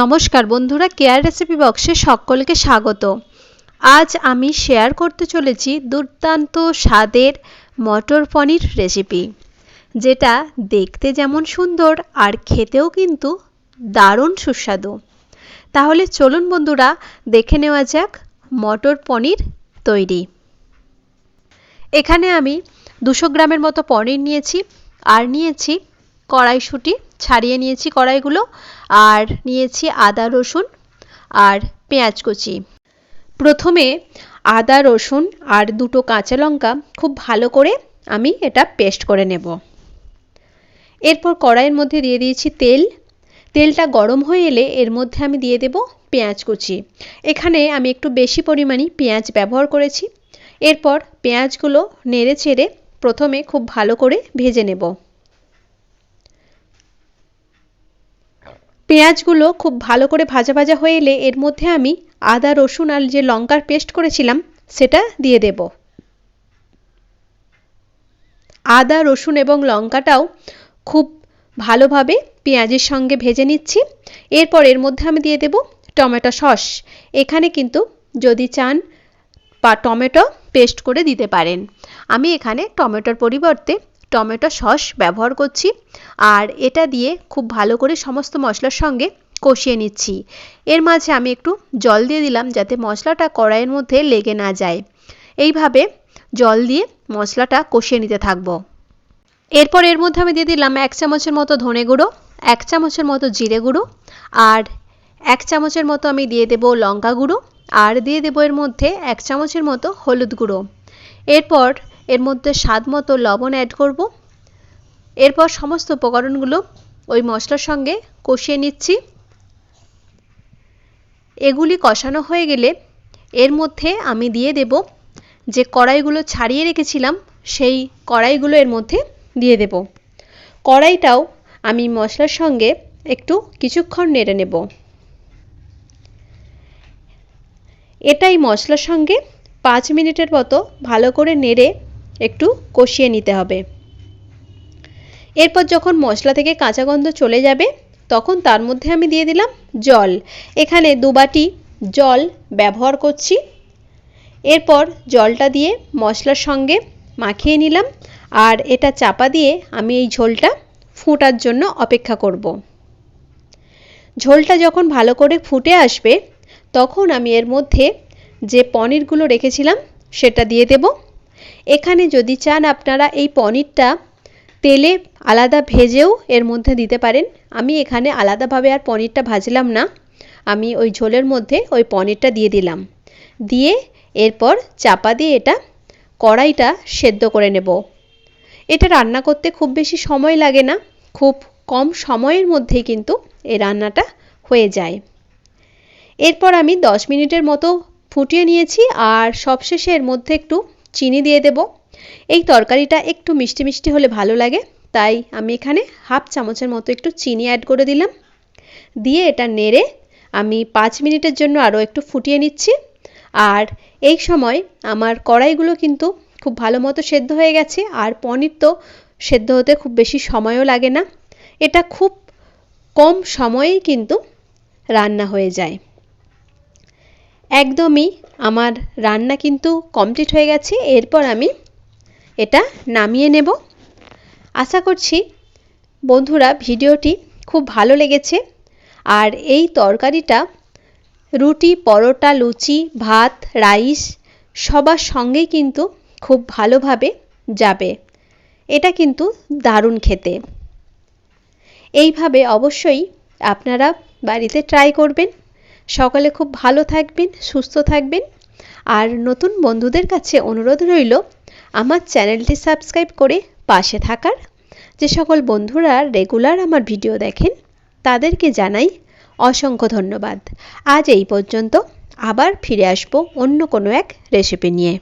নমস্কার বন্ধুরা care recipe বক্সে সকলকে স্বাগত। আজ আমি শেয়ার করতে চলেছি দুর্দান্ত স্বাদের মটর পনির রেসিপি যেটা দেখতে যেমন সুন্দর আর খেতেও কিন্তু দারুণ সুস্বাদু। তাহলে চলুন বন্ধুরা, দেখে নেওয়া যাক মটর পনির তৈরি। এখানে আমি দুশো গ্রামের মতো পনির নিয়েছি, আর নিয়েছি কড়াইশুঁটি ছাড়িয়ে নিয়েছি কড়াইগুলো, আর নিয়েছি আদা, রসুন আর পেঁয়াজ কুচি। প্রথমে আদা, রসুন আর দুটো কাঁচা লঙ্কা খুব ভালো করে আমি এটা পেস্ট করে নেব। এরপর কড়াইয়ের মধ্যে দিয়ে দিয়েছি তেল। তেলটা গরম হয়ে এলে এর মধ্যে আমি দিয়ে দেব পেঁয়াজ কুচি। এখানে আমি একটু বেশি পরিমাণে পেঁয়াজ ব্যবহার করেছি। এরপর পেঁয়াজগুলো নেড়ে ছেড়ে প্রথমে খুব ভালো করে ভেজে নেব। পেঁয়াজগুলো খুব ভালো করে ভাজা ভাজা হয়ে এলে এর মধ্যে আমি আদা, রসুন আর যে লঙ্কার পেস্ট করেছিলাম, সেটা দিয়ে দেব। আদা, রসুন এবং লঙ্কাটাও খুব ভালোভাবে পেঁয়াজের সঙ্গে ভেজে নিচ্ছি। এরপর এর মধ্যে আমি দিয়ে দেব টমেটো সস। এখানে কিন্তু যদি চান বা টমেটো পেস্ট করে দিতে পারেন। আমি এখানে টমেটোর পরিবর্তে টমেটো সস ব্যবহার করছি। আর এটা দিয়ে খুব ভালো করে সমস্ত মশলার সঙ্গে কষিয়ে নিচ্ছি। এর মাঝে আমি একটু জল দিয়ে দিলাম যাতে মশলাটা কড়াইয়ের মধ্যে লেগে না যায়। এইভাবে জল দিয়ে মশলাটা কষিয়ে নিতে থাকব। এরপর এর মধ্যে আমি দিয়ে দিলাম এক চামচের মতো ধনে গুঁড়ো, এক চামচের মতো জিরে গুঁড়ো আর এক চামচের মতো আমি দিয়ে দেবো লঙ্কা গুঁড়ো আর দিয়ে দেবো এর মধ্যে এক চামচের মতো হলুদ গুঁড়ো। এরপর এর মধ্যে স্বাদ মতো লবণ অ্যাড করব। এরপর সমস্ত উপকরণগুলো ওই মশলার সঙ্গে কষিয়ে নিচ্ছি। এগুলি কষানো হয়ে গেলে এর মধ্যে আমি দিয়ে দেব যে কড়াইগুলো ছাড়িয়ে রেখেছিলাম, সেই কড়াইগুলো এর মধ্যে দিয়ে দেব। কড়াইটাও আমি মশলার সঙ্গে একটু কিছুক্ষণ নেড়ে নেব। এটাই মশলার সঙ্গে পাঁচ মিনিটের মতো ভালো করে নেড়ে একটু কষিয়ে নিতে হবে। এরপর যখন মশলা থেকে কাঁচা গন্ধ চলে যাবে, তখন তার মধ্যে আমি দিয়ে দিলাম জল। এখানে দুবাটি জল ব্যবহার করছি। এরপর জলটা দিয়ে মশলার সঙ্গে মাখিয়ে নিলাম আর এটা চাপা দিয়ে আমি এই ঝোলটা ফুটার জন্য অপেক্ষা করব। ঝোলটা যখন ভালো করে ফুটে আসবে, তখন আমি এর মধ্যে যে পনিরগুলো রেখেছিলাম, সেটা দিয়ে দেব। এখানে যদি চান আপনারা এই পনিরটা তেলে আলাদা ভেজেও এর মধ্যে দিতে পারেন। আমি এখানে আলাদাভাবে আর পনিরটা ভাজলাম না। আমি ওই ঝোলের মধ্যে ওই পনিরটা দিয়ে দিলাম। দিয়ে এরপর চাপা দিয়ে এটা কড়াইটা সেদ্ধ করে নেব। এটা রান্না করতে খুব বেশি সময় লাগে না। খুব কম সময়ের মধ্যেই কিন্তু এই রান্নাটা হয়ে যায়। এরপর আমি দশ মিনিটের মতো ফুটিয়ে নিয়েছি আর সবশেষে এর মধ্যে একটু চিনি দিয়ে দেব। এই তরকারিটা একটু মিষ্টি মিষ্টি হলে ভালো লাগে, তাই আমি এখানে হাফ চামচের মতো একটু চিনি অ্যাড করে দিলাম। দিয়ে এটা নেড়ে আমি পাঁচ মিনিটের জন্য আরও একটু ফুটিয়ে নিচ্ছি। আর এই সময় আমার কড়াইগুলো কিন্তু খুব ভালো মতো সেদ্ধ হয়ে গেছে, আর পনির তো সেদ্ধ হতে খুব বেশি সময়ও লাগে না। এটা খুব কম সময়েই কিন্তু রান্না হয়ে যায়। একদমই আমার রান্না কিন্তু কমপ্লিট হয়ে গেছে। এরপর আমি এটা নামিয়ে নেব। আশা করছি বন্ধুরা ভিডিওটি খুব ভালো লেগেছে। আর এই তরকারিটা রুটি, পরোটা, লুচি, ভাত, রাইস সবার সঙ্গেই কিন্তু খুব ভালোভাবে যাবে। এটা কিন্তু দারুণ খেতে। এইভাবে অবশ্যই আপনারা বাড়িতে ট্রাই করবেন। সকলে খুব ভালো থাকবেন, সুস্থ থাকবেন। আর নতুন বন্ধুদের কাছে অনুরোধ রইল, আমার চ্যানেলটি সাবস্ক্রাইব করে পাশে থাকার। যে সকল বন্ধুরা রেগুলার আমার ভিডিও দেখেন, তাদেরকে জানাই অসংখ্য ধন্যবাদ। আজ এই পর্যন্ত আবার ফিরে আসব অন্য কোনো এক রেসিপি নিয়ে।